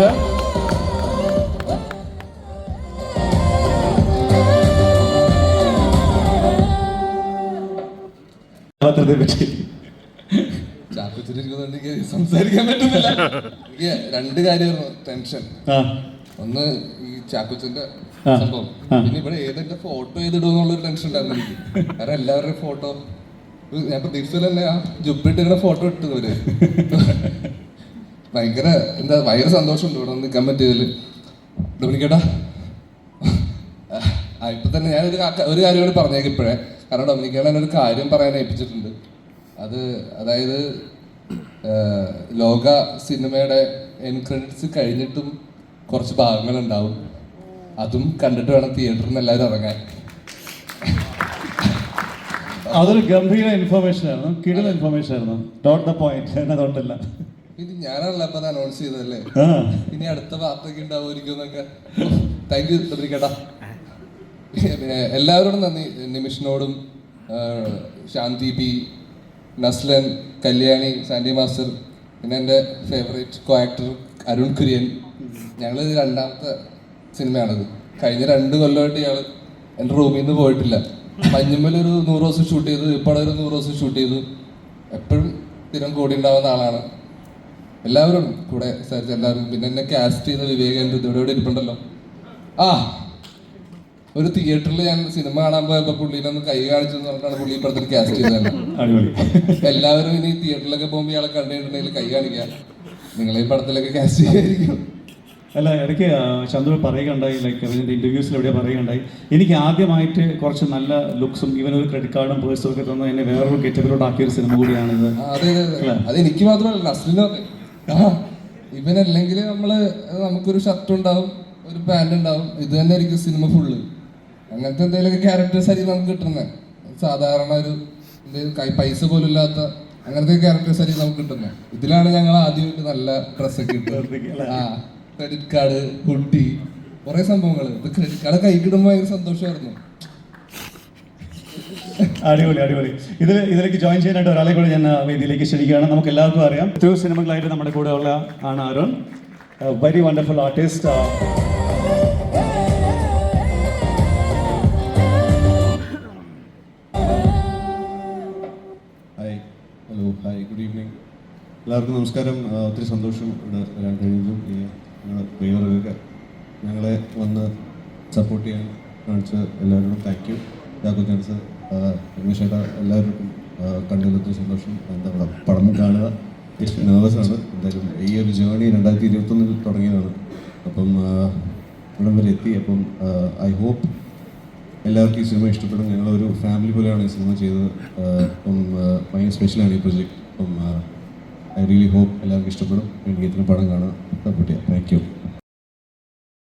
Sir കഥാപാത്രത്തെ പറ്റി. ചാക്കോച്ചിരിക്കുന്നതുകൊണ്ട് എനിക്ക് സംസാരിക്കാൻ പറ്റുന്നില്ല. എനിക്ക് രണ്ട് കാര്യമായിരുന്നു ടെൻഷൻ. ആ. ഒന്ന് ഈ ചാക്കുച്ചിന്റെ സംഭവം. പിന്നെ ഇവിടെ ഏതെന്റെ ഫോട്ടോ ചെയ്തിടുമെന്നുള്ളൊരു ടെൻഷൻ ഉണ്ടായിരുന്നു എനിക്ക്. കാരണം എല്ലാവരുടെയും ഫോട്ടോ. ഞാൻ പ്രതീക്ഷിച്ചില്ല തന്നെ ആ ജുബിട്ടിങ്ങനെ ഫോട്ടോ ഇട്ടു അവർ ഭയങ്കര എന്താ ഭയങ്കര സന്തോഷമുണ്ട് ഇവിടെ വന്ന് നിൽക്കാൻ പറ്റിയതിൽ ഡൊമിനിക്കേട്ടാ ഇപ്പൊ തന്നെ ഞാനൊരു ഒരു കാര്യം കൂടി പറഞ്ഞേക്കും ഇപ്പോഴേ. കാരണം ഡൊമിനിക്കേട്ട എന്നൊരു കാര്യം പറയാൻ ഏൽപ്പിച്ചിട്ടുണ്ട്. അത് അതായത് ലോക സിനിമയുടെ എൻ ക്രെഡിറ്റ്സ് കഴിഞ്ഞിട്ടും കുറച്ച് ഭാഗങ്ങളുണ്ടാവും. അതും കണ്ടിട്ട് വേണം തിയേറ്ററിൽ നിന്ന് എല്ലാവരും ഇറങ്ങാൻ. അതൊരു ഗംഭീര ഇൻഫർമേഷൻ ആയിരുന്നു. കിടില ഇൻഫർമേഷൻ ആയിരുന്നു. ഡോട്ട് ദ പോയിന്റ് എന്നതുകൊണ്ടല്ല. ഇത് ഞാനാണല്ലോ അപ്പൊ അനൗൺസ് ചെയ്തതല്ലേ? ഇനി അടുത്ത വാർത്തയൊക്കെ ഉണ്ടാവുമായിരിക്കും എന്നൊക്കെ താങ്ക് യു ഡൊമിനിക്കേട്ടാ എല്ലാവരോടും നന്ദി. നിമിഷിനോടും Shanthi P Naslen Kalyani Sandy master പിന്നെ എന്റെ favourite co actor Arun Kurian. ഞങ്ങൾ രണ്ടാമത്തെ സിനിമയാണത്. കഴിഞ്ഞ രണ്ട് കൊല്ലമായിട്ട് ഇയാൾ എന്റെ റൂമിൽ നിന്ന് പോയിട്ടില്ല. മഞ്ഞുമ്മൽ ഒരു നൂറ് ദിവസം ഷൂട്ട് ചെയ്തു ഇപ്പോൾ ഒരു നൂറ് ദിവസം ഷൂട്ട് ചെയ്തു. എപ്പോഴും സ്ഥിരം കൂടി ഉണ്ടാവുന്ന ആളാണ്. എല്ലാവരും കൂടെ സഹകരിച്ച എല്ലാവരും പിന്നെ എന്നെ കാസ്റ്റ് ചെയ്ത വിവേകാനന്ദ ഇവിടെ ഇരിപ്പുണ്ടല്ലോ. ആ ഒരു തിയേറ്ററിൽ ഞാൻ സിനിമ കാണാൻ പോയപ്പോ പുള്ളിനെ ഒന്ന് കൈ കാണിച്ചു പറഞ്ഞിട്ടാണ് പുള്ളി ഇപ്പുറത്തേക്ക് കാസ്റ്റ് ചെയ്തത്. എല്ലാവരും ഇനി തിയേറ്ററിലൊക്കെ പോകുമ്പോൾ ഇയാളെ കണ്ടിട്ടുണ്ടെങ്കിൽ കൈ കാണിക്കാം നിങ്ങളെ ഈ പടത്തിലൊക്കെ കാസ്റ്റ് ചെയ്യായിരിക്കും അല്ല ഇടയ്ക്ക് ചന്ദ്ര പറയുകയുണ്ടായി ലൈക്ക് ഇതിന്റെ ഇന്റർവ്യൂസിൽ എവിടെ പറയുകയുണ്ടായി. എനിക്ക് ആദ്യമായിട്ട് കുറച്ച് നല്ല ലുക്സും ഇവൻ ഒരു ക്രെഡിറ്റ് കാർഡും പേഴ്സും ഒക്കെ തന്നെ എന്നെ വേറൊരു ഗെറ്റപ്പിലോട്ട് ആക്കിയ ഒരു സിനിമ കൂടിയാണിത്. അതെ അതെ അതെ. എനിക്ക് മാത്രമല്ല ആ ഇവനല്ലെങ്കിൽ നമ്മൾ നമുക്കൊരു ഷർട്ട് ഉണ്ടാവും ഒരു പാന്റ് ഉണ്ടാവും. ഇത് തന്നെ ആയിരിക്കും സിനിമ ഫുള്ള് അങ്ങനത്തെ എന്തെങ്കിലും ക്യാരക്ടേഴ്സ് ആയിരിക്കും നമുക്ക് കിട്ടുന്നത് സാധാരണ ഒരു എന്തെങ്കിലും കൈ പൈസ പോലും ഇല്ലാത്ത അങ്ങനത്തെ ക്യാരക്ടേഴ്സ് ആയിരിക്കും നമുക്ക് കിട്ടുന്നത് ഇതിലാണ് ഞങ്ങൾ ആദ്യമായിട്ട് നല്ല ഡ്രസ്സൊക്കെ ഇട്ടത്. ആ ക്രെഡിറ്റ് കാർഡ് ഹുഡി കുറെ സംഭവങ്ങൾ ഇത് ക്രെഡിറ്റ് കാർഡ് കൈ ഭയങ്കര സന്തോഷമായിരുന്നു അടിപൊളി അടിപൊളി. ഇതിൽ ഇതിലേക്ക് ജോയിൻ ചെയ്യാനായിട്ട് ഒരാളെ കൂടെ ഞാൻ വേദിയിലേക്ക് ക്ഷണിക്കുകയാണ്. നമുക്ക് എല്ലാവർക്കും അറിയാം. എത്രയോ സിനിമകളായിട്ട് നമ്മുടെ കൂടെ ഉള്ള ആണ് Arun. Very wonderful artist hi hello hi good evening എല്ലാവർക്കും നമസ്കാരം. ഒത്തിരി സന്തോഷം ഇവിടെ വരാൻ കഴിഞ്ഞതും ഈ ഞങ്ങളെ വന്ന് സപ്പോർട്ട് ചെയ്യാൻ കാണിച്ച എല്ലാവരോടും താങ്ക് യു ജാക്കോ ചാൻസ് രമേശേട്ട എല്ലാവർക്കും ആ, സന്തോഷം. എന്താ പറയുക പടം കാണുക? നെർവസാണ് എന്തായാലും ഈ ഒരു ജേണി രണ്ടായിരത്തി ഇരുപത്തൊന്നിൽ തുടങ്ങിയതാണ്. അപ്പം ഇവിടം വരെ എത്തി. അപ്പം ഐ ഹോപ്പ് എല്ലാവർക്കും ഈ സിനിമ ഇഷ്ടപ്പെടും. ഞങ്ങളൊരു ഫാമിലി പോലെയാണ് ഈ സിനിമ ചെയ്തത്. അപ്പം ഭയങ്കര സ്പെഷ്യലാണ് ഈ പ്രൊജക്ട് അപ്പം ഐ റിയലി ഹോപ്പ് എല്ലാവർക്കും ഇഷ്ടപ്പെടും. എനിക്ക് ഇതിന് പടം കാണാം സപ്പോർട്ട് ചെയ്യാം താങ്ക് യു